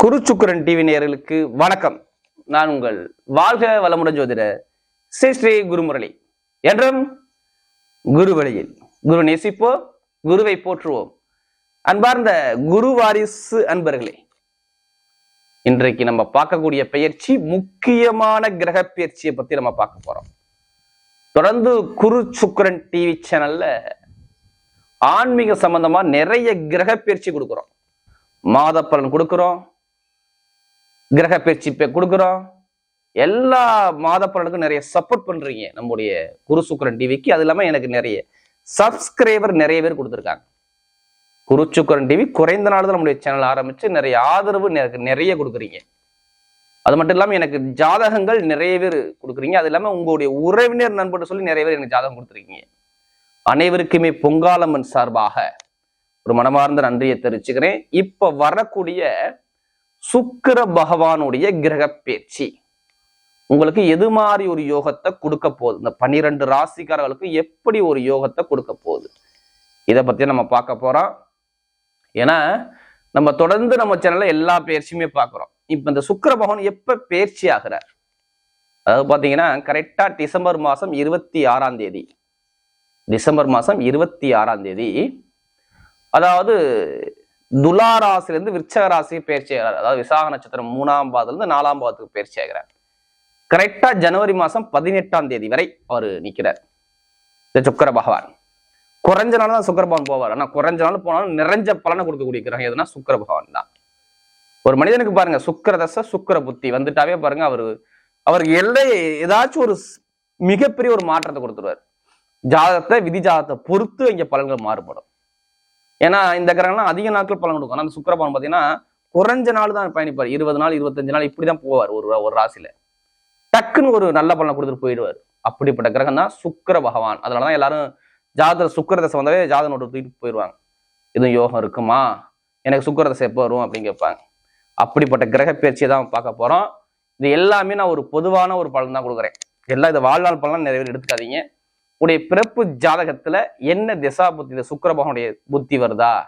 குருச்சுக்குரன் TV நேயர்களுக்கு வணக்கம். நான் உங்கள் வாழ்க வளமுடன் ஜோதிட ஸ்ரீ ஸ்ரீ குருமுரளி. என்றும் குரு வழியில் குரு நேசிப்போம் குருவை போற்றுவோம். அன்பார்ந்த குரு வாரிசு அன்பர்களே இன்றைக்கு நம்ம பார்க்கக்கூடிய பெயர்ச்சி முக்கியமான கிரக பயிற்சியை பத்தி நம்ம பார்க்க போறோம். தொடர்ந்து குரு சுக்கரன் டிவி சேனல்ல ஆன்மீக சம்பந்தமா நிறைய கிரக பயிற்சி கொடுக்குறோம். மாத பலன் கொடுக்குறோம். கிரக பயிற்சி கொடுக்குறோம். எல்லா மாத பலனுக்கும் நிறைய சப்போர்ட் பண்றீங்க நம்முடைய குரு சுக்கரன் டிவிக்கு. அது இல்லாமல் எனக்கு நிறைய சப்ஸ்கிரைபர் நிறைய பேர் கொடுத்துருக்காங்க. குரு சுக்கரன் டிவி குறைந்த நாள் தான் நம்முடைய சேனல் ஆரம்பிச்சு நிறைய ஆதரவு எனக்கு நிறைய கொடுக்குறீங்க. அது மட்டும் இல்லாமல் எனக்கு ஜாதகங்கள் நிறைய பேர் கொடுக்குறீங்க. அது இல்லாமல் உங்களுடைய உறவினர் நண்பர் சொல்லி நிறைய பேர் எனக்கு ஜாதகம் கொடுத்துருக்கீங்க. அனைவருக்குமே பொங்காலம்மன் சார்பாக ஒரு மனமார்ந்த நன்றியை தெரிவிச்சுக்கிறேன். இப்ப வரக்கூடிய சுக்கிர பகவானுடைய கிரக பேச்சு. உங்களுக்கு எது மாதிரி ஒரு யோகத்தை கொடுக்க போகுது? இந்த பன்னிரெண்டு ராசிக்காரர்களுக்கு எப்படி ஒரு யோகத்தை கொடுக்க போகுது? இதை பத்தி நம்ம பார்க்க போறோம். ஏன்னா நம்ம தொடர்ந்து நம்ம சேனல்ல எல்லா பயிற்சியுமே பார்க்குறோம். இப்ப இந்த சுக்கர பகவான் எப்ப பயிற்சி ஆகிறார்? அதாவது பாத்தீங்கன்னா கரெக்டா டிசம்பர் மாசம் இருபத்தி ஆறாம் தேதி. டிசம்பர் மாசம் இருபத்தி ஆறாம் தேதி அதாவது துலா ராசிலிருந்து விருச்சக ராசி பயிற்சி ஆகிறார் அதாவது விசாக நட்சத்திரம் மூணாம் பாதத்துல இருந்து நாலாம் பாதத்துக்கு பயிற்சி ஆகிறார் கரெக்டா ஜனவரி மாசம் பதினெட்டாம் தேதி வரை அவர் நிற்கிறார். இந்த சுக்கர பகவான். குறைஞ்ச நாள் தான் சுக்கர பகவான் போவார். ஆனா குறைஞ்ச நாள் போனாலும் நிறைஞ்ச பலனை கொடுக்கக்கூடிய கிரகம் எதுனா சுக்கர பகவான் தான். ஒரு மனிதனுக்கு பாருங்க சுக்கர தசை சுக்கர புத்தி வந்துட்டாவே பாருங்க அவரு அவருக்கு எல்லை ஏதாச்சும் ஒரு மிகப்பெரிய ஒரு மாற்றத்தை கொடுத்துருவார். ஜாதகத்தை விதி ஜாதகத்தை பொறுத்து இங்க பலன்கள் மாறுபடும். ஏன்னா இந்த கிரகம்லாம் அதிக நாட்கள் பலன் கொடுக்கும். ஆனால் அந்த சுக்கரபவன் பார்த்தீங்கன்னா குறைஞ்ச நாள் தான் பயணிப்பார். இருபது நாள் இருபத்தஞ்சு நாள் இப்படி தான் போவார் ஒரு ஒரு ராசியில. டக்குன்னு ஒரு நல்ல பலனை கொடுத்துட்டு போயிடுவார். அப்படிப்பட்ட கிரகம் தான் சுக்கிர பகவான். அதனாலதான் எல்லாரும் ஜாதக சுக்கர தசை வந்தாவே ஜாதக நோட்டு தூக்கிட்டு போயிடுவாங்க. எதுவும் யோகம் இருக்குமா? எனக்கு சுக்கர தசை எப்போ வரும் அப்படின்னு கேட்பாங்க. அப்படிப்பட்ட கிரக பயிற்சியை தான் பார்க்க போறோம். இது எல்லாமே நான் ஒரு பொதுவான ஒரு பலன் தான் கொடுக்குறேன். எல்லாம் இது வாழ்நாள் பலன் நிறைய பேர் எடுத்துக்காதீங்க. உடைய பிறப்பு ஜாதகத்துல என்ன திசா புத்தி? இந்த சுக்கிர பகவானுடைய புத்தி வருதா?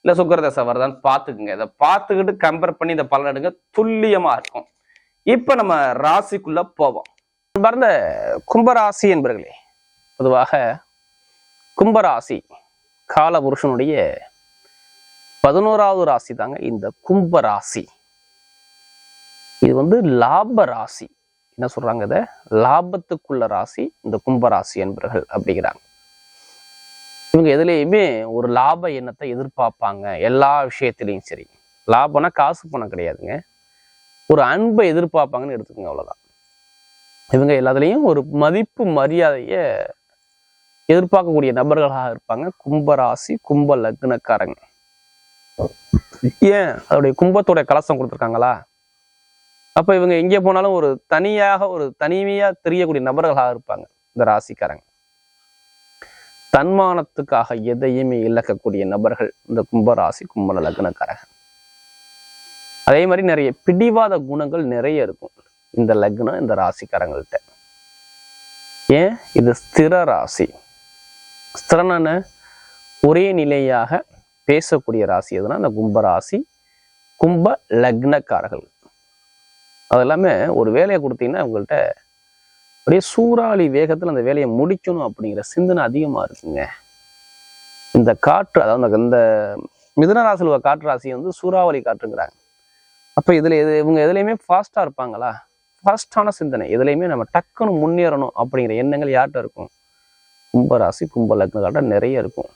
இல்ல சுக்கர தசை வருதான்னு பார்த்துக்குங்க. இதை பார்த்துக்கிட்டு கம்பேர் பண்ணி இந்த பலன் எடுங்க. துல்லியமா இருக்கும். இப்ப நம்ம ராசிக்குள்ள போவோம். பறந்த கும்பராசி என்பர்களே பொதுவாக கும்பராசி காலபுருஷனுடைய பதினோராவது ராசி தாங்க இந்த கும்பராசி. இது வந்து லாப ராசி. என்ன சொல்றாங்க இதை? லாபத்துக்குள்ள ராசி இந்த கும்பராசி என்பர்கள் அப்படிங்கிறாங்க. இவங்க எதுலேயுமே ஒரு லாப எண்ணத்தை எதிர்பார்ப்பாங்க. எல்லா விஷயத்திலையும் சரி. லாபம்னா காசு பணம் கிடையாதுங்க. ஒரு அன்பை எதிர்பார்ப்பாங்கன்னு எடுத்துக்கோங்க அவ்வளவுதான். இவங்க எல்லாத்துலேயும் ஒரு மதிப்பு மரியாதையை எதிர்பார்க்கக்கூடிய நபர்களாக இருப்பாங்க. கும்பராசி கும்ப லக்னக்காரங்க. ஏன்? அதோடைய கும்பத்தோடைய கலசம் கொடுத்துருக்காங்களா? அப்ப இவங்க எங்கே போனாலும் ஒரு தனியாக ஒரு தனிமையா தெரியக்கூடிய நபர்களாக இருப்பாங்க இந்த ராசிக்காரங்க. தன்மானத்துக்காக எதையுமே இழக்கக்கூடிய நபர்கள் இந்த கும்பராசி கும்ப லக்னக்காரங்க அதே மாதிரி நிறைய பிடிவாத குணங்கள் நிறைய இருக்கும் இந்த லக்னம் இந்த ராசிக்காரங்கள்ட்ட. ஏன்? இது ஸ்திர ராசி. ஸ்திரன ஒரே நிலையாக பேசக்கூடிய ராசி எதுனா இந்த கும்பராசி கும்ப லக்னக்காரர்கள். அது எல்லாமே ஒரு வேலையை கொடுத்தீங்கன்னா உங்கள்கிட்ட அப்படியே சூறாவளி வேகத்தில் அந்த வேலையை முடிக்கணும் அப்படிங்கிற சிந்தனை அதிகமாக இருக்குங்க. இந்த காற்று அதாவது அந்த- இந்த மிதனராசில் உள்ள காற்று ராசி வந்து சூறாவளி காற்றுங்கிறாங்க. அப்போ இதில் எது இவங்க எதுலேயுமே ஃபாஸ்ட்டாக இருப்பாங்களா? ஃபாஸ்ட்டான சிந்தனை. எதுலேயுமே நம்ம டக்குன்னு முன்னேறணும் அப்படிங்கிற எண்ணங்கள் யார்கிட்ட இருக்கும்? கும்பராசி கும்ப லக்னக்காட்ட நிறைய இருக்கும்.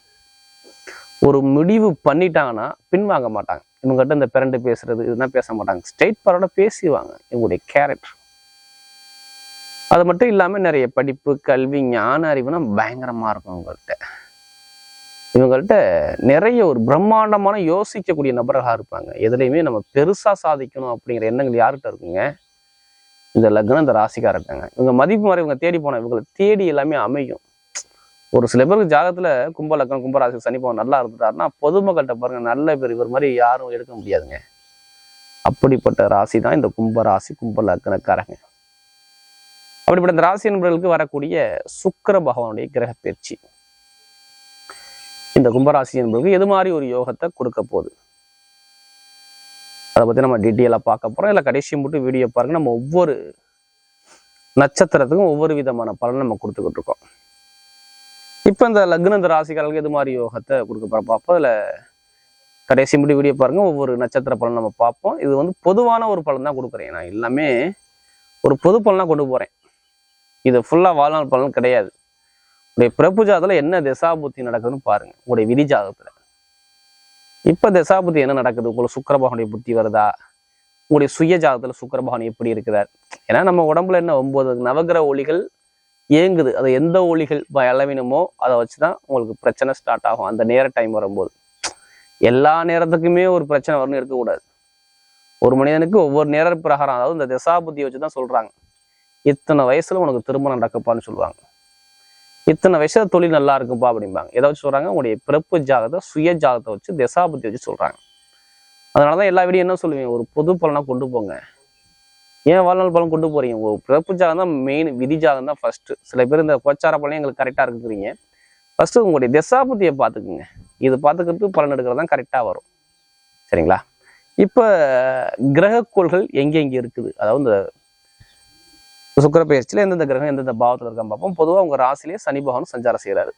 ஒரு முடிவு பண்ணிட்டாங்கன்னா பின்வாங்க மாட்டாங்க. இவங்ககிட்ட இந்த பிறண்டு பேசுறது இதெல்லாம் பேச மாட்டாங்க. ஸ்ட்ரெயிட் பரோட பேசிவாங்க இவங்களுடைய கேரக்டர். அது மட்டும் இல்லாமல் நிறைய படிப்பு கல்வி ஞான அறிவுனா பயங்கரமாக இருக்கும் இவங்கள்ட்ட. இவங்கள்ட்ட நிறைய ஒரு பிரம்மாண்டமான யோசிக்கக்கூடிய நபர்களாக இருப்பாங்க. எதுலையுமே நம்ம பெருசாக சாதிக்கணும் அப்படிங்கிற எண்ணங்கள் யார்கிட்ட இருக்குங்க? இந்த லக்னம் இந்த ராசிக்காக இருக்காங்க இவங்க மதிப்பு மாதிரி இவங்க தேடி போன இவங்களை தேடி எல்லாமே அமையும். ஒரு சில பேருக்கு ஜாகத்துல கும்பலக்கம் கும்பராசி சனிப்பவன் நல்லா இருந்துட்டாருன்னா பொதுமக்கள்கிட்ட பாருங்க நல்ல பேர் இவர் மாதிரி யாரும் எடுக்க முடியாதுங்க. அப்படிப்பட்ட ராசி தான் இந்த கும்பராசி கும்பலக்கணக்காரங்க அப்படிப்பட்ட இந்த ராசி என்பவர்களுக்கு வரக்கூடிய சுக்கிர பகவானுடைய கிரக பயிற்சி. இந்த கும்பராசி என்பவருக்கு எது மாதிரி ஒரு யோகத்தை கொடுக்க போகுது? அதை பற்றி நம்ம டீட்டெயிலாக பார்க்க போகிறோம் இல்லை கடைசி மட்டும் வீடியோ பாருங்க. நம்ம ஒவ்வொரு நட்சத்திரத்துக்கும் ஒவ்வொரு விதமான பலன் நம்ம கொடுத்துக்கிட்டு இருக்கோம். இப்போ இந்த லக்ன இந்த ராசிக்காரர்களுக்கு எது மாதிரி யோகத்தை கொடுக்க போகிற பார்ப்போம். அதில் கடைசி முடி வீடியோ பாருங்க ஒவ்வொரு நட்சத்திர பலன் நம்ம பார்ப்போம். இது வந்து பொதுவான ஒரு பலன் தான் கொடுக்குறேன். நான் எல்லாமே ஒரு பொது பலனாக கொண்டு போகிறேன் இது ஃபுல்லாக வாழ்நாள் பலன் கிடையாது. உடைய பிரபு ஜாதத்தில் என்ன திசாபுத்தி நடக்குதுன்னு பாருங்க. உடைய விதி ஜாதகத்தில் இப்போ திசாபுத்தி என்ன நடக்குது? உங்களுக்கு சுக்கரபகனுடைய புத்தி வருதா? உங்களுடைய சுய ஜாதகத்தில் சுக்கரபகன் எப்படி இருக்கிறார்? ஏன்னா நம்ம உடம்புல என்ன? ஒன்பது நவகிரக ஒளிகள் இயங்குது. அது எந்த ஒளிகள் பலவீனமோ அதை வச்சு தான் உங்களுக்கு பிரச்சனை ஸ்டார்ட் ஆகும். அந்த நேர டைம் வரும்போது. எல்லா நேரத்துக்குமே ஒரு பிரச்சனை வரணும் இருக்கக்கூடாது. ஒரு மனிதனுக்கு ஒவ்வொரு நேர பிரகாரம் அதாவது இந்த திசாபுத்தியை வச்சு தான் சொல்கிறாங்க இத்தனை வயசில் உனக்கு திருமணம் நடக்கப்பான்னு சொல்லுவாங்க. இத்தனை வயசுல தொழில் நல்லா இருக்குப்பா அப்படிம்பாங்க. எதை வச்சு சொல்கிறாங்க உங்களுடைய பிறப்பு ஜாதகத்தை சுய ஜாதகத்தை வச்சு திசாபுத்தி வச்சு சொல்கிறாங்க அதனால தான் எல்லா வீடியும் என்ன சொல்லுவீங்க? ஒரு பொது பலனாக கொண்டு போங்க. ஏன் வாழ்நாள் பழம் கொண்டு போறீங்க? உங்க பிறப்பு ஜாதகம் தான் மெயின் விதி ஜாதகம் தான் ஃபர்ஸ்ட் சில பேர் இந்த கோச்சார பலன் எங்களுக்கு கரெக்டா இருக்குறீங்க ஃபர்ஸ்ட் உங்களுடைய திசாபுத்தியை பார்த்துக்குங்க. இது பார்த்துக்கிறதுக்கு பலன் எடுக்கிறது தான் கரெக்டாக வரும். சரிங்களா? இப்போ கிரகக்கோள்கள் எங்கெங்கே இருக்குது? அதாவது இந்த சுக்கர பயிற்சியில் எந்தெந்த கிரகம் எந்தெந்த பாவத்தில் இருக்கான்னு பார்ப்போம். பொதுவாக உங்கள் ராசிலேயே சனி பகவான் சஞ்சாரம் செய்கிறாரு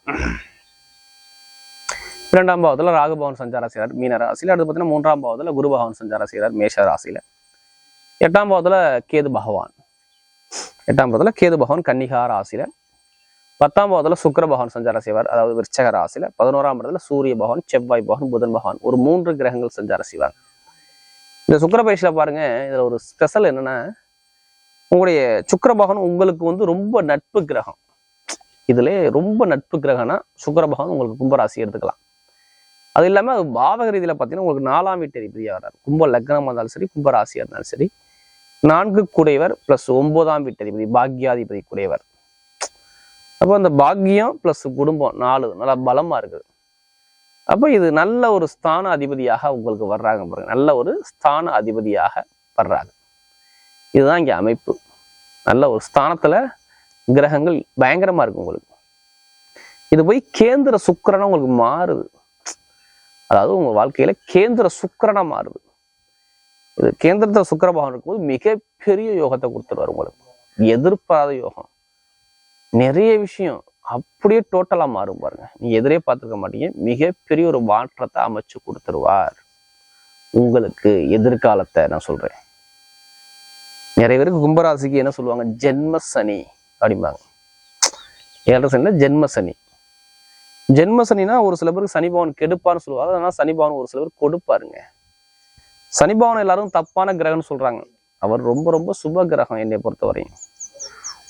இரண்டாம் பாவத்தில் ராகுபவன் சஞ்சாரம் செய்கிறார் மீன ராசியில் அடுத்து பார்த்தீங்கன்னா மூன்றாம் பாவத்தில் குரு பகவான் சஞ்சாரம் செய்கிறார் மேஷ ராசியில். எட்டாம் பாவத்தில் கேது பகவான். எட்டாம் பாவத்தில் கேது பகவான் கன்னிகா ராசியில். பத்தாம் பாவத்தில் சுக்கர பகவான் சஞ்சாரம் செய்வார். அதாவது விருச்சக ராசியில். பதினோராம் இடத்துல சூரிய பகவான் செவ்வாய் பகவான் புதன் பகவான் ஒரு மூன்று கிரகங்கள் சஞ்சாரம் செய்வாங்க இந்த சுக்கர பயிற்சியில் பாருங்க இதுல ஒரு ஸ்பெஷல் என்னன்னா உங்களுடைய சுக்கர பகவான் உங்களுக்கு வந்து ரொம்ப நட்பு கிரகம். இதுல ரொம்ப நட்பு கிரகம்னா சுக்கர பகவான் உங்களுக்கு கும்பராசி எடுத்துக்கலாம். அது இல்லாம அது பாவக ரீதியில பார்த்தீங்கன்னா உங்களுக்கு நாலாம் வீட்டு அதிபதியாக வர்றாரு. கும்ப லக்னமாக இருந்தாலும் சரி கும்பராசியா இருந்தாலும் சரி நான்கு குடைவர் பிளஸ் ஒன்பதாம் வீட்டதிபதி பாக்யாதிபதி குடைவர் அப்போ அந்த பாக்கியம் பிளஸ் குடும்பம் நாலு நல்லா பலமா இருக்குது. அப்போ இது நல்ல ஒரு ஸ்தான அதிபதியாக உங்களுக்கு வர்றாங்க பாருங்க. நல்ல ஒரு ஸ்தான அதிபதியாக வர்றாங்க. இதுதான் இங்கே அமைப்பு. நல்ல ஒரு ஸ்தானத்துல கிரகங்கள் பயங்கரமா இருக்கு உங்களுக்கு. இது போய் கேந்திர சுக்கிரனா உங்களுக்கு மாறுது. அதாவது உங்க வாழ்க்கையில கேந்திர சுக்கிரனா மாறுது. இது கேந்திரத்துல சுக்கரபகவான் இருக்கும்போது மிகப்பெரிய யோகத்தை கொடுத்துருவாரு உங்களுக்கு. எதிர்பாராத யோகம். நிறைய விஷயம் அப்படியே டோட்டலா மாறும் பாருங்க. நீ எதிரே பார்த்துருக்க மாட்டீங்க. மிகப்பெரிய ஒரு மாற்றத்தை அமைச்சு கொடுத்துருவார். உங்களுக்கு எதிர்காலத்தை நான் சொல்றேன். நிறைய பேருக்கு கும்பராசிக்கு என்ன சொல்லுவாங்க? ஜென்ம சனி அப்படிம்பாங்க. ஏழரை சனினா ஜென்ம சனி. ஜென்ம சனினா ஒரு சில பேருக்கு சனி பவன் கெடுப்பான்னு சொல்லுவாங்க. அதனால சனி பவன் ஒரு சில பேர் கொடுப்பாருங்க. சனி எல்லாரும் தப்பான கிரகம்னு சொல்கிறாங்க அவர் ரொம்ப ரொம்ப சுப கிரகம் என்னை பொறுத்தவரையும்.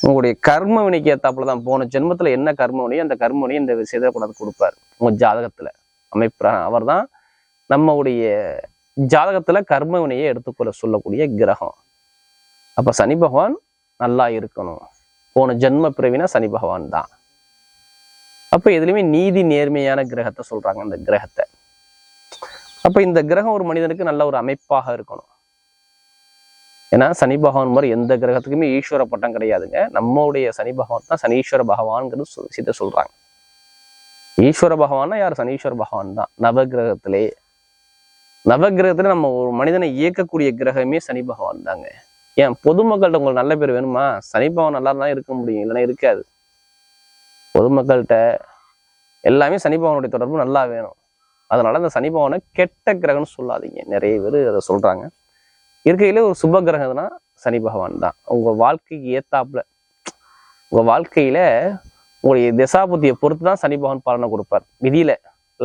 உங்களுடைய கர்ம வினைக்கு ஏத்தாப்புல தான் போன ஜென்மத்தில் என்ன கர்ம வினையோ அந்த கர்ம வினையை இந்த விஷயத்தை கொண்டாந்து கொடுப்பாரு. உங்கள் ஜாதகத்தில். அமைப்பு அவர் தான் நம்முடைய ஜாதகத்தில் கர்ம வினையை எடுத்துக்கொள்ள சொல்லக்கூடிய கிரகம். அப்போ சனி பகவான் நல்லா இருக்கணும். போன ஜென்ம பிறவினா சனி பகவான் தான். அப்போ எதுலையுமே நீதி நேர்மையான கிரகத்தை சொல்றாங்க அந்த கிரகத்தை. அப்ப இந்த கிரகம் ஒரு மனிதனுக்கு நல்ல ஒரு அமைப்பாக இருக்கணும். ஏன்னா சனி பகவான் மாதிரி எந்த கிரகத்துக்குமே ஈஸ்வர பட்டம் கிடையாதுங்க. நம்மளுடைய சனி பகவான் தான் சனீஸ்வர பகவான்ங்கிறது சொல் விஷயத்த சொல்றாங்க. ஈஸ்வர பகவான்னா யார்? சனீஸ்வர பகவான் தான். நவகிரகத்திலே நவகிரகத்துல நம்ம ஒரு மனிதனை இயக்கக்கூடிய கிரகமே சனி பகவான் தாங்க. ஏன்? பொதுமக்கள்கிட்ட உங்களுக்கு நல்ல பேர் வேணுமா? சனி பகவான் நல்லா தான் இருக்க முடியும் இல்லைன்னா இருக்காது. பொதுமக்கள்கிட்ட எல்லாமே சனி பகவானுடைய தொடர்பு நல்லா வேணும். அதனால அந்த சனி பகவானை கெட்ட கிரகம்னு சொல்லாதீங்க. நிறைய பேர் அதை சொல்றாங்க. இருக்கையிலே ஒரு சுப கிரகம்னா சனி பகவான் தான். உங்க வாழ்க்கைக்கு ஏத்தாப்புல உங்க வாழ்க்கையில உங்களுடைய திசாபுத்தியை பொறுத்து தான் சனி பகவான் பலனை கொடுப்பார். விதியில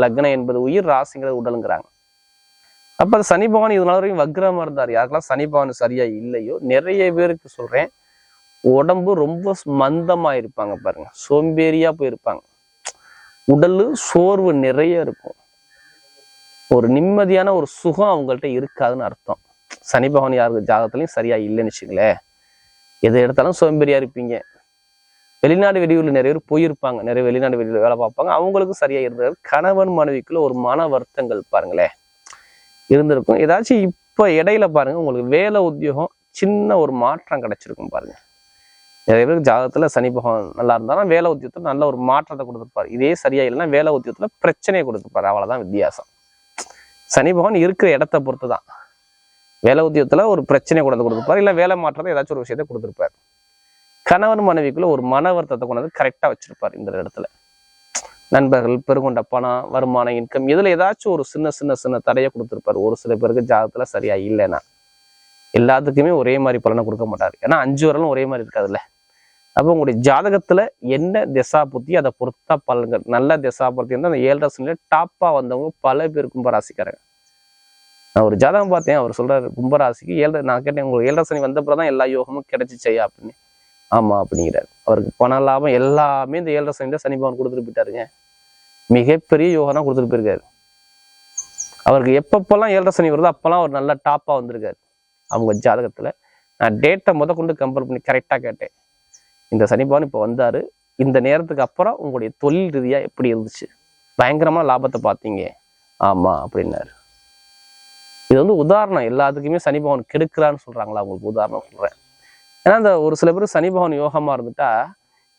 லக்னம் என்பது உயிர் ராசிங்கிறது உடலுங்கிறாங்க. அப்போ அந்த சனி பகவான் இதனால வரைக்கும் வக்ரமாக இருந்தார். யாருக்கெல்லாம் சனி பகவான் சரியா இல்லையோ நிறைய பேருக்கு சொல்றேன் உடம்பு ரொம்ப மந்தமாக இருப்பாங்க பாருங்க. சோம்பேறியா போயிருப்பாங்க. உடல் சோர்வு நிறைய இருக்கும். ஒரு நிம்மதியான ஒரு சுகம் அவங்கள்ட்ட இருக்காதுன்னு அர்த்தம். சனி பகவான் யாருக்கு ஜாதகத்துலையும் சரியா இல்லைன்னு வச்சுங்களேன் எது எடுத்தாலும் சோம்பேறியா இருப்பீங்க. வெளிநாடு வெளியூர்ல நிறைய பேர் போயிருப்பாங்க. நிறைய வெளிநாடு வெளியில் வேலை பார்ப்பாங்க. அவங்களுக்கும் சரியா இருந்தது கணவன் மனைவிக்குள்ள ஒரு மன வருத்தங்கள் பாருங்களேன். இருந்திருக்கும். ஏதாச்சும் இப்ப இடையில பாருங்க உங்களுக்கு வேலை உத்தியோகம் சின்ன ஒரு மாற்றம் கிடைச்சிருக்கும் பாருங்க. நிறைய பேருக்கு ஜாதகத்துல சனி பகவான் நல்லா இருந்தாலும் வேலை உத்தியோகத்துல நல்ல ஒரு மாற்றத்தை கொடுத்துருப்பாரு. இதே சரியா இல்லைன்னா வேலை உத்தியோகத்துல பிரச்சனையை கொடுத்துருப்பாரு. அவ்வளவுதான் வித்தியாசம். சனி பகவான் இருக்கிற இடத்த பொறுத்து தான் வேலை உத்தியோகத்துல ஒரு பிரச்சனை கொண்டு வந்து கொடுத்துருப்பார் இல்லை வேலை மாற்றத்தை ஏதாச்சும் ஒரு விஷயத்தை கொடுத்துருப்பார். கணவன் மனைவிக்குள்ள ஒரு மன வருத்தத்தை கொண்டு வந்து கரெக்டாக வச்சிருப்பார் இந்த இடத்துல. நண்பர்கள் பெருங்கொண்ட பணம் வருமானம் இன்கம் இதில் ஏதாச்சும் ஒரு சின்ன சின்ன சின்ன தடையை கொடுத்துருப்பாரு. ஒரு சில பேருக்கு ஜாதகத்தில் சரியா இல்லைன்னா. எல்லாத்துக்குமே ஒரே மாதிரி பலனை கொடுக்க மாட்டார். ஏன்னா அஞ்சு வரலும் ஒரே மாதிரி இருக்காதுல்ல. அப்போ உங்களுடைய ஜாதகத்துல என்ன திசா புத்தி அதை பொறுத்தா பலன்கள். நல்ல திசா புத்தி வந்து அந்த ஏழு சனியில டாப்பா வந்தவங்க பல பேர் கும்பராசிக்காரங்க. நான் ஒரு ஜாதகம் பார்த்தேன் அவர் சொல்கிறார் கும்பராசிக்கு ஏழு நான் கேட்டேன் உங்களுக்கு ஏழரை சனி வந்தப்பறம் தான் எல்லா யோகமும் கிடைச்சிச்சையா அப்படின்னு. ஆமா அப்படிங்கிறாரு. அவருக்கு பண லாபம் எல்லாமே இந்த ஏழு சனியில சனி பவன் கொடுத்துட்டு போயிட்டாருங்க. மிகப்பெரிய யோகம் கொடுத்துட்டு போயிருக்காரு. அவருக்கு எப்பப்பெல்லாம் ஏழரை சனி வருதோ அப்போல்லாம் அவர் நல்ல டாப்பாக வந்திருக்காரு. அவங்க ஜாதகத்தில் நான் டேட்டை முத கொண்டு கம்பேர் பண்ணி கரெக்டாக கேட்டேன். இந்த சனிபகவான் இப்போ வந்தாரு. இந்த நேரத்துக்கு அப்புறம் உங்களுடைய தொழில் ரீதியா எப்படி இருந்துச்சு? பயங்கரமா லாபத்தை பார்த்தீங்க. ஆமா அப்படின்னாரு. இது வந்து உதாரணம். எல்லாத்துக்குமே சனி பகவான் கெடுக்கிறான்னு சொல்றாங்களா? உங்களுக்கு உதாரணம் சொல்றேன். ஏன்னா அந்த ஒரு சில பேர் சனி பகவான் இருந்துட்டா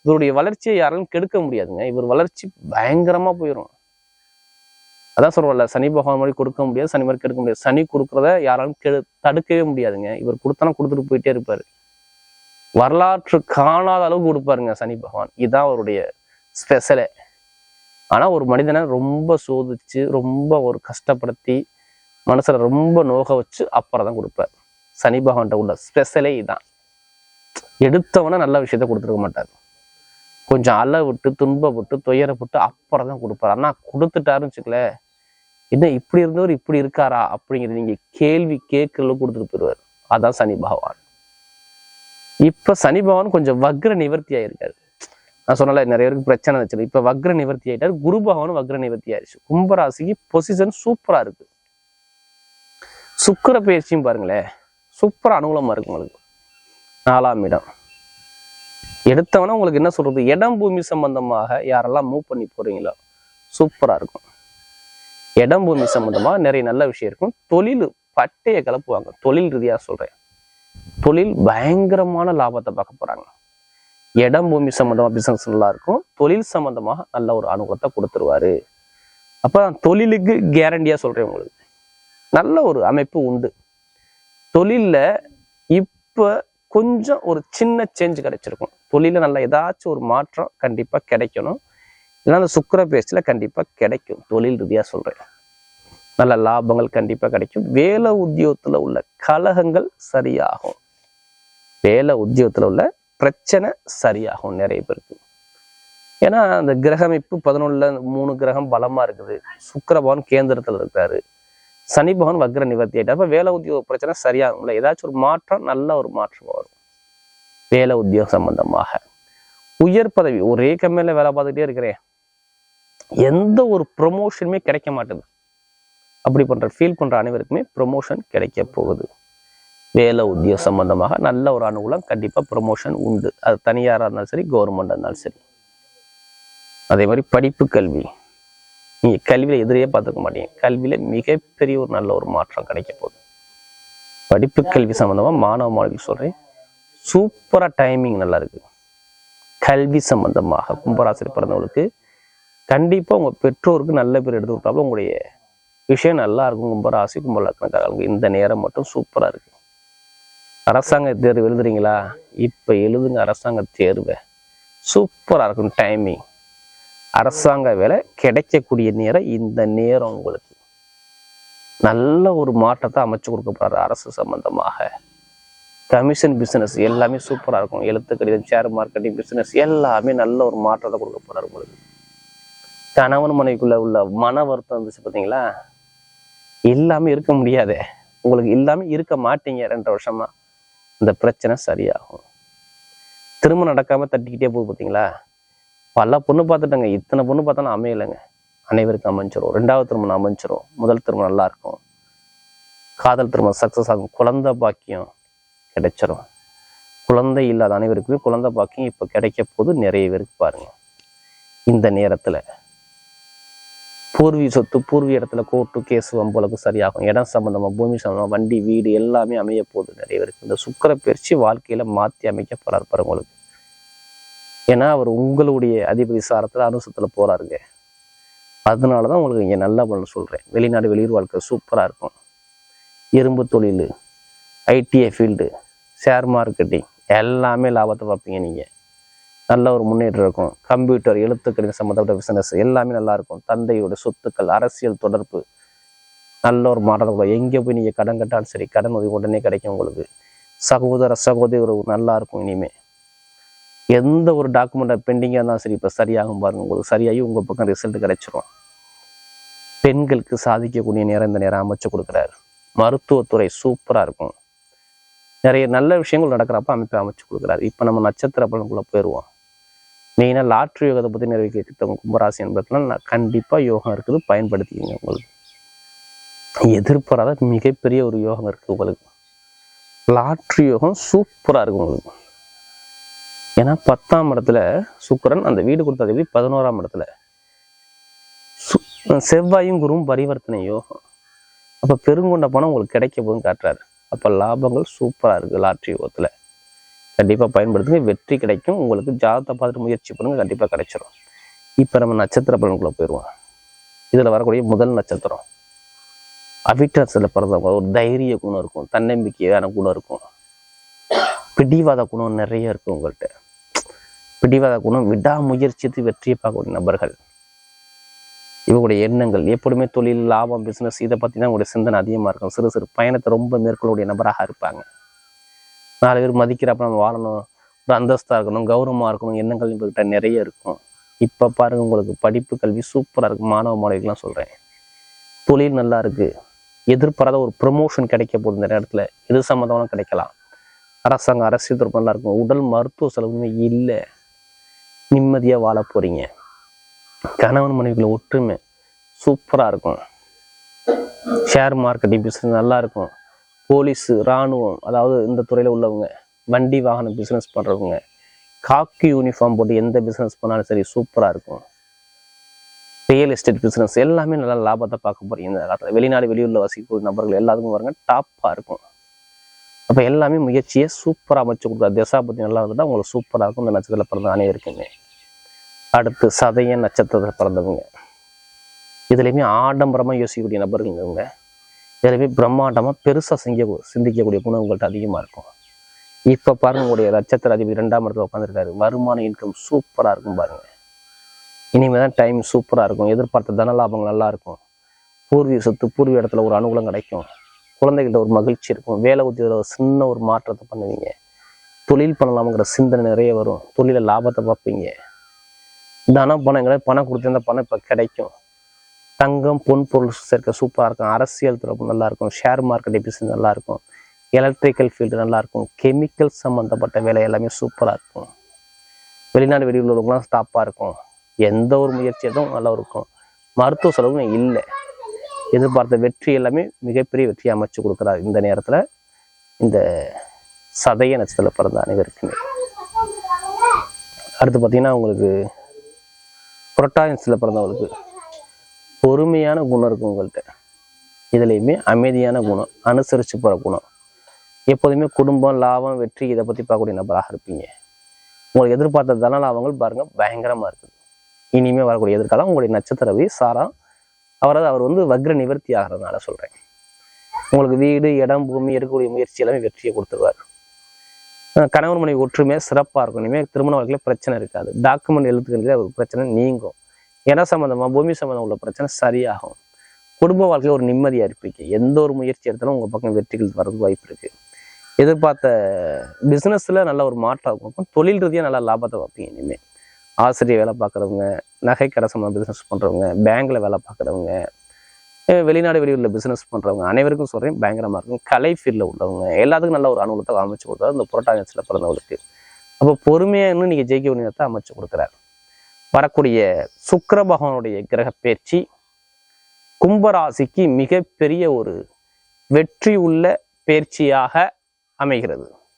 இவருடைய வளர்ச்சியை யாராலும் கெடுக்க முடியாதுங்க. இவர் வளர்ச்சி பயங்கரமா போயிடும் அதான் சொல்கிறோம்ல சனி பகவான் மாதிரி கொடுக்க முடியாது சனி மாதிரி கெடுக்க முடியாது. சனி கொடுக்குறத யாராலும் கெடு தடுக்கவே முடியாதுங்க. இவர் கொடுத்தானா கொடுத்துட்டு போயிட்டே இருப்பாரு. வரலாற்று காணாத அளவுக்கு கொடுப்பாருங்க சனி பகவான். இதுதான் அவருடைய ஸ்பெஷலே ஆனா ஒரு மனிதனை ரொம்ப சோதிச்சு ரொம்ப ஒரு கஷ்டப்படுத்தி மனசில் ரொம்ப நோக வச்சு அப்புறம் தான் கொடுப்பார். சனி பகவான்கிட்ட உள்ள ஸ்பெஷலே இதான். எடுத்தவன நல்ல விஷயத்த கொடுத்துருக்க மாட்டார். கொஞ்சம் அலை விட்டு துன்பப்பட்டு துயரப்பட்டு அப்புறம் தான் கொடுப்பார். ஆனா கொடுத்துட்டாருன்னு வச்சுக்கல என்ன இப்படி இருந்தவர் இப்படி இருக்காரா அப்படிங்கிறது நீங்க கேள்வி கேட்கல கொடுத்துட்டு போயிடுவார் அதான் சனி பகவான். இப்ப சனி பகவான் கொஞ்சம் வக்ர நிவர்த்தி ஆயிருக்காரு நான் சொன்னல நிறைய பேருக்கு பிரச்சனை இருந்துச்சு இப்ப வக்ர நிவர்த்தி ஆயிட்டாரு குரு பகவானும் வக்ர நிவர்த்தி ஆயிடுச்சு கும்பராசிக்கு பொசிஷன் சூப்பரா இருக்கு. சுக்கிர பயிற்சியும் பாருங்களேன் சூப்பரா அனுகூலமா இருக்கு உங்களுக்கு. நாலாம் இடம். எடுத்தவன உங்களுக்கு என்ன சொல்றது? இடம் பூமி சம்பந்தமாக யாரெல்லாம் மூவ் பண்ணி போறீங்களோ சூப்பரா இருக்கும். இடம் பூமி சம்பந்தமா நிறைய நல்ல விஷயம் இருக்கும். தொழில் பட்டையை கலப்புவாங்க. தொழில் ரீதியா சொல்றேன். தொழில் பயங்கரமான லாபத்தை பார்க்க போறாங்க. இடம் பூமி சம்மந்தமாக பிசினஸ் நல்லா இருக்கும். தொழில் சம்மந்தமாக நல்ல ஒரு அனுகூலத்தை கொடுத்துருவாரு. அப்ப தொழிலுக்கு கேரண்டியா சொல்றேன் உங்களுக்கு. நல்ல ஒரு அமைப்பு உண்டு. தொழில்ல இப்போ கொஞ்சம் ஒரு சின்ன சேஞ்ச் கிடைச்சிருக்கும். தொழில நல்ல ஏதாச்சும் ஒரு மாற்றம் கண்டிப்பா கிடைக்கணும். இல்லைன்னா அந்த சுக்கர பேச்சில் கண்டிப்பா கிடைக்கும். தொழில் ரீதியாக சொல்றேன். நல்ல லாபங்கள் கண்டிப்பா கிடைக்கும். வேலை உத்தியோகத்துல உள்ள கலகங்கள் சரியாகும். வேலை உத்தியோகத்துல உள்ள பிரச்சனை சரியாகும் நிறைய பேருக்கு. ஏன்னா அந்த கிரகமைப்பு பதினொன்றில் மூணு கிரகம் பலமா இருக்குது. சுக்கரபவன் கேந்திரத்தில் கேந்திரத்துல இருக்காரு. சனி பவன் வக்ர நிவர்த்தி ஆகிட்டார் அப்போ வேலை உத்தியோக பிரச்சனை சரியாகும்ல. ஏதாச்சும் ஒரு மாற்றம் நல்ல ஒரு மாற்றம் வரும். வேலை உத்தியோகம் சம்பந்தமாக. உயர் பதவி ஒரே கம்பெனில வேலை பார்த்துட்டே இருக்கிறேன். எந்த ஒரு ப்ரொமோஷனுமே கிடைக்க மாட்டேது அப்படி பண்ணுற ஃபீல் பண்ணுற அனைவருக்குமே ப்ரொமோஷன் கிடைக்க போகுது. வேலை உத்தியோக சம்பந்தமாக நல்ல ஒரு அனுகூலம் கண்டிப்பாக ப்ரொமோஷன் உண்டு. அது தனியாராக இருந்தாலும் சரி கவர்மெண்டா இருந்தாலும் சரி. அதே மாதிரி படிப்பு கல்வி. நீங்க கல்வியில் எதிரையே பார்த்துக்க மாட்டீங்க. கல்வியில் மிகப்பெரிய ஒரு நல்ல ஒரு மாற்றம் கிடைக்க போகுது. படிப்பு கல்வி சம்மந்தமாக மாணவ மாணவிகள் சொல்றேன். சூப்பராக டைமிங் நல்லா இருக்கு. கல்வி சம்பந்தமாக கும்பராசிரியர் பிறந்தவங்களுக்கு கண்டிப்பாக உங்கள் பெற்றோருக்கு நல்ல பேர் எடுத்து விட்டாலும் உங்களுடைய விஷயம் நல்லா இருக்கும் கும்பராசி கும்பலக்கணக்காரங்களுக்கு இந்த நேரம் மட்டும் சூப்பரா இருக்கு. அரசாங்க தேர்வு எழுதுறீங்களா? இப்ப எழுதுங்க அரசாங்க தேர்வை. சூப்பரா இருக்கும் டைமிங் அரசாங்க வேலை கிடைக்கக்கூடிய நேரம் இந்த நேரம் உங்களுக்கு. நல்ல ஒரு மாற்றத்தை அமைச்சு கொடுக்க போறாரு அரசு சம்பந்தமாக. கமிஷன் பிசினஸ் எல்லாமே சூப்பரா இருக்கும். எழுத்து கடிதம் ஷேர் மார்க்கெட்டிங் பிசினஸ் எல்லாமே நல்ல ஒரு மாற்றத்தை கொடுக்க போறாரு உங்களுக்கு. கணவன் மனைவிக்குள்ள உள்ள மன வருத்தம் இருந்துச்சு பார்த்தீங்களா? இல்லாம இருக்க முடியாதே. உங்களுக்கு இல்லாம இருக்க மாட்டீங்க ரெண்டு வருஷமா இந்த பிரச்சனை சரியாகும். திரும்ப நடக்காம தட்டிக்கிட்டே போகுது பார்த்தீங்களா பல பொண்ணு பார்த்துட்டேங்க. இத்தனை பொண்ணு பார்த்தாலும் அமையலைங்க. அனைவருக்கும் அமைஞ்சிரும். ரெண்டாவது திருமணம் அமைஞ்சிரும். முதல் திருமணம் நல்லா இருக்கும். காதல் திருமணம் சக்சஸ் ஆகும். குழந்தை பாக்கியம் கிடைச்சிரும். குழந்தை இல்லாத அனைவருக்குமே குழந்தை பாக்கியம் இப்போ கிடைக்க போது நிறைய பேருக்கு பாருங்க. இந்த நேரத்துல. பூர்வீக சொத்து பூர்வீக இடத்துல கோர்ட்டு கேஸ் வம்பளுக்கு சரியாகும். இடம் சம்பந்தமா பூமி சம்பந்தமா வண்டி வீடு எல்லாமே அமைய போகுது நிறைய பேருக்கு. இந்த சுக்கர பயிற்சி வாழ்க்கையில மாத்தி அமைக்க போறாரு பாருங்களுக்கு உங்களுக்கு. ஏன்னா அவர் உங்களுடைய அதிபதி சாரத்துல அனுசத்துல போறாருங்க. அதனாலதான் உங்களுக்கு இங்க நல்லா பண்ண சொல்றேன். வெளிநாடு வெளியூர் வாழ்க்கை சூப்பரா இருக்கும். இரும்பு தொழில் ஐடிஐ ஃபீல்டு ஷேர் மார்க்கெட்டிங் எல்லாமே லாபத்தை பார்ப்பீங்க நீங்கள் நல்ல ஒரு முன்னேற்றம் இருக்கும். கம்ப்யூட்டர் எழுத்துக்கணித சம்மந்தப்பட்ட பிஸ்னஸ் எல்லாமே நல்லா இருக்கும். தந்தையோட சொத்துக்கள் அரசியல் தொடர்பு நல்ல ஒரு மாற்றம் எங்கே போய் நீங்கள் கடன் கட்டாலும் சரி கடன் உதவி உடனே கிடைக்கும் உங்களுக்கு. சகோதர சகோதரி உறவு நல்லா இருக்கும் இனிமே. எந்த ஒரு டாக்குமெண்ட்டை பெண்டிங்காக இருந்தாலும் சரி இப்போ சரியாகும் பாருங்க. உங்களுக்கு சரியாகி உங்கள் பக்கம் ரிசல்ட் கிடைச்சிரும். பெண்களுக்கு சாதிக்கக்கூடிய நேரம் இந்த நேரம் அமைச்சு கொடுக்குறாரு. மருத்துவத்துறை சூப்பராக இருக்கும். நிறைய நல்ல விஷயங்கள் நடக்கிறப்ப அமைப்பை அமைச்சு கொடுக்குறாரு. இப்போ நம்ம நட்சத்திர பலனுக்குள்ளே போயிடுவோம் மெயினாக லாட்ரி யோகத்தை பற்றி நிறைவேற்றவங்க கும்பராசி என்பதுலாம் நான் கண்டிப்பாக யோகம் இருக்குது. பயன்படுத்திக்கிங்க உங்களுக்கு. எதிர்பாராத மிகப்பெரிய ஒரு யோகம் இருக்குது உங்களுக்கு. லாட்ரி யோகம் சூப்பராக இருக்கும் உங்களுக்கு. ஏன்னா பத்தாம் இடத்துல சுக்கரன் அந்த வீடு கொடுத்த அதிபதி பதினோராம் இடத்துல. சு- செவ்வாயும் குருவும் பரிவர்த்தனை யோகம். அப்போ பெருங்கொண்ட பணம் உங்களுக்கு கிடைக்க போதும் காட்டுறாரு. அப்போ லாபங்கள் சூப்பராக இருக்குது லாட்ரி யோகத்தில். கண்டிப்பாக பயன்படுத்துங்க. வெற்றி கிடைக்கும். உங்களுக்கு ஜாதகத்தை பார்த்துட்டு முயற்சி பண்ணுங்கள் கண்டிப்பாக கிடைச்சிரும். இப்போ நம்ம நட்சத்திர பலனுக்குள்ளே போயிடுவோம் இதில் வரக்கூடிய முதல் நட்சத்திரம். அவிட்டத்தில் பிறந்தவங்க ஒரு தைரிய குணம் இருக்கும். தன்னம்பிக்கையான குணம் இருக்கும். பிடிவாத குணம் நிறைய இருக்கும் உங்கள்கிட்ட பிடிவாத குணம் விடாமுயற்சித்து வெற்றியை பார்க்கக்கூடிய நபர்கள். இவங்களுடைய எண்ணங்கள் எப்பொழுதுமே தொழில் லாபம் பிசினஸ் இதை பற்றி தான் உங்களுடைய சிந்தனை அதிகமாக இருக்கும். சிறு சிறு பயணத்தை ரொம்ப மேற்கொள்ளக்கூடிய நபராக இருப்பாங்க. நாலு பேர் மதிக்கிறப்ப நம்ம வாழணும் ஒரு அந்தஸ்தாக இருக்கணும் கௌரவமாக இருக்கணும் எண்ணங்கள் இவங்ககிட்ட நிறைய இருக்கும். இப்போ பாருங்க உங்களுக்கு படிப்பு கல்வி சூப்பராக இருக்கும் மாணவ மாணவிகள்லாம் சொல்கிறேன் தொழில் நல்லா இருக்குது எதிர்பாராத ஒரு ப்ரொமோஷன் கிடைக்க போகுது இந்த நேரத்தில் எது சம்மந்தமான கிடைக்கலாம். அரசாங்க அரசியல் தொடர்பு நல்லா இருக்கும். உடல் மருத்துவ செலவுமே இல்லை. நிம்மதியாக வாழ போகிறீங்க கணவன் மனைவிகளை ஒற்றுமை சூப்பராக இருக்கும். ஷேர் மார்க்கெட்டிங் பிஸ்னஸ் நல்லா இருக்கும். போலீஸு இராணுவம் அதாவது இந்த துறையில் உள்ளவங்க வண்டி வாகனம் பிஸ்னஸ் பண்ணுறவங்க காக்கி யூனிஃபார்ம் போட்டு எந்த பிஸ்னஸ் பண்ணாலும் சரி சூப்பராக இருக்கும். ரியல் எஸ்டேட் பிஸ்னஸ் எல்லாமே நல்லா லாபத்தை பார்க்க போகிறீங்க இந்த காலத்தில் வெளிநாடு வெளியூரில் வசிக்கக்கூடிய நபர்கள் எல்லாத்துக்கும் பாருங்க டாப்பாக இருக்கும். அப்போ எல்லாமே முயற்சியை சூப்பராக அமைச்சு கொடுக்குற திசாபதி நல்லா இருந்துட்டா உங்களுக்கு சூப்பராக இருக்கும். இந்த நட்சத்திரத்தில் பிறந்த அனைவருக்குமே அடுத்து சதய நட்சத்திரத்தில் பிறந்தவங்க. இதுலேயுமே ஆடம்பரமாக யோசிக்கக்கூடிய நபர்கள் இவங்க. இதுலேயுமே பிரம்மாண்டமாக பெருசாக சிங்க சிந்திக்கக்கூடிய குணம் உங்கள்கிட்ட அதிகமாக இருக்கும். இப்போ பாருங்க உங்களுடைய நட்சத்திர அதிபதி ரெண்டாம் இடத்துல உட்காந்துருக்காரு வருமான இன்கம் சூப்பராக இருக்கும் பாருங்க. இனிமேல் தான் டைம் சூப்பராக இருக்கும். எதிர்பார்த்த தன லாபங்கள் நல்லா இருக்கும். பூர்வீக சொத்து பூர்வீக இடத்துல ஒரு அனுகூலம் கிடைக்கும். குழந்தைகிட்ட ஒரு மகிழ்ச்சி இருக்கும். வேலை உத்தியில் ஒரு சின்ன ஒரு மாற்றத்தை பண்ணுவீங்க. தொழில் பண்ணலாம்ங்கிற சிந்தனை நிறைய வரும். தொழிலை லாபத்தை பார்ப்பீங்க. தனம் பணம் எங்களை பணம் கொடுத்திருந்தா பணம் இப்போ கிடைக்கும். தங்கம் பொன் பொருள் சேர்க்க சூப்பராக இருக்கும். அரசியல் துறப்பு நல்லாயிருக்கும் ஷேர் மார்க்கெட் பிசினஸ் நல்லாயிருக்கும் எலக்ட்ரிக்கல் ஃபீல்டு நல்லாயிருக்கும் கெமிக்கல் சம்மந்தப்பட்ட வேலை எல்லாமே சூப்பராக இருக்கும். வெளிநாடு வெளியூர் உள்ளவங்களாம் ஸ்டாப்பாக இருக்கும். எந்த ஒரு முயற்சி எதுவும் நல்லா இருக்கும். மருத்துவ செலவும் இல்லை. எதிர்பார்த்த வெற்றி எல்லாமே மிகப்பெரிய வெற்றி அமைச்சு கொடுக்குறாரு இந்த நேரத்தில் இந்த சதய நட்சத்திரத்தில் பிறந்த அனைவருக்குமே. அடுத்து பார்த்தீங்கன்னா உங்களுக்கு புரட்டாயன்ஸில் பிறந்தவங்களுக்கு பொறுமையான குணம் இருக்கும் உங்கள்கிட்ட இதுலேயுமே அமைதியான குணம் அனுசரித்து போகிற குணம். எப்போதுமே குடும்பம் லாபம் வெற்றி இதை பற்றி பார்க்கக்கூடிய நபராக இருப்பீங்க. உங்களுக்கு எதிர்பார்த்த தன லாபங்கள் பாருங்கள் பயங்கரமாக இருக்குது. இனிமேல் வரக்கூடிய எதிர்காலம் உங்களுடைய நட்சத்திரவி சாரா அவரது அவர் வந்து வக்ர நிவர்த்தி ஆகிறதுனால சொல்கிறேன் உங்களுக்கு வீடு இடம் பூமி எடுக்கக்கூடிய முயற்சி எல்லாமே வெற்றியை கொடுத்துருவார். கணவன் மனைவி ஒற்றுமையாக சிறப்பாக இருக்கும். இனிமேல் திருமண வாழ்க்கையில் பிரச்சனை இருக்காது. டாக்குமெண்ட் எழுத்துக்கிறது ஒரு பிரச்சனை நீங்கும். இடம் சம்மந்தமாக பூமி சம்மந்தம் உள்ள பிரச்சனை சரியாகும். குடும்ப வாழ்க்கையில் ஒரு நிம்மதியாக இருப்பீங்க எந்த ஒரு முயற்சி எடுத்தாலும் உங்கள் பக்கம் வெற்றிகள் வர்றதுக்கு வாய்ப்பு இருக்குது எதிர்பார்த்த பிஸ்னஸில் நல்ல ஒரு மாற்றம் இருக்கும் தொழில் ரீதியாக நல்லா லாபத்தை வைப்பீங்க இனிமேல் ஆசிரியர் வேலை பார்க்குறவங்க நகை கடை சம்மந்தம் பிஸ்னஸ் பண்ணுறவங்க பேங்க்கில் வேலை பார்க்குறவங்க வெளிநாடு வெளியூரில் பிஸ்னஸ் பண்ணுறவங்க அனைவருக்கும் சொல்கிறேன் பயங்கரமாக இருக்கும். கலை ஃபீல்டில் உள்ளவங்க எல்லாத்துக்கும் நல்ல ஒரு அனுகூலத்தை அமைச்சு கொடுத்தாரு. இந்த புரட்டாங்கத்தில் பிறந்தவங்களுக்கு. அப்போ பொறுமையாக இன்னும் நீங்கள் ஜெயிக்க வேண்டியதை அமைச்சு கொடுக்குறாரு. வரக்கூடிய சுக்கர பகவானுடைய கிரக பயிற்சி கும்பராசிக்கு மிகப்பெரிய ஒரு வெற்றி உள்ள பயிற்சியாக அமைகிறது.